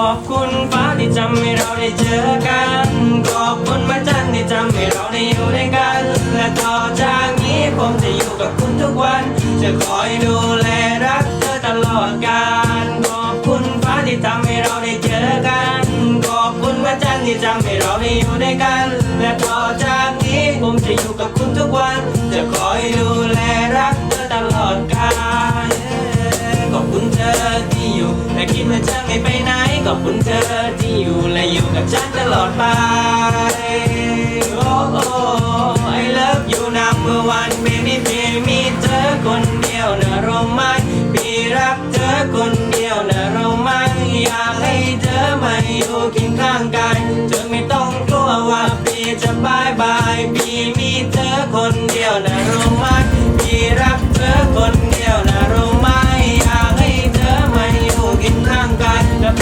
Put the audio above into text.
อบคุณฟ้าที่ทำให้เราได้เจอกัน ขอบคุณพระจันทร์ที่ทำให้เราได้อยู่ด้วยกัน และต่อจากนี้ผมจะอยู่กับคุณทุกวัน จะคอยดูแลรักเธอตลอดกาล ขอบคุณฟ้าที่ทำให้เราได้เจอกัน ขอบคุณพระจันทร์ที่ทำให้เราได้อยู่ด้วยกัน และต่อจากนี้ผมจะอยู่กับคุณทุกวัน จะคอย กับฉันตลอดไป โอ้โอ้ I love you number one baby เพียงมีเธอคนเดียวนะรู้ไหมพี่รักเธอคนเดียวนะรู้ไหมอยากให้เธอมาอยู่เคีงข้างกันเธอไม่ต้องกลัวว่าพี่จะบายบายพี่มีเธอคนเดียวนะรู้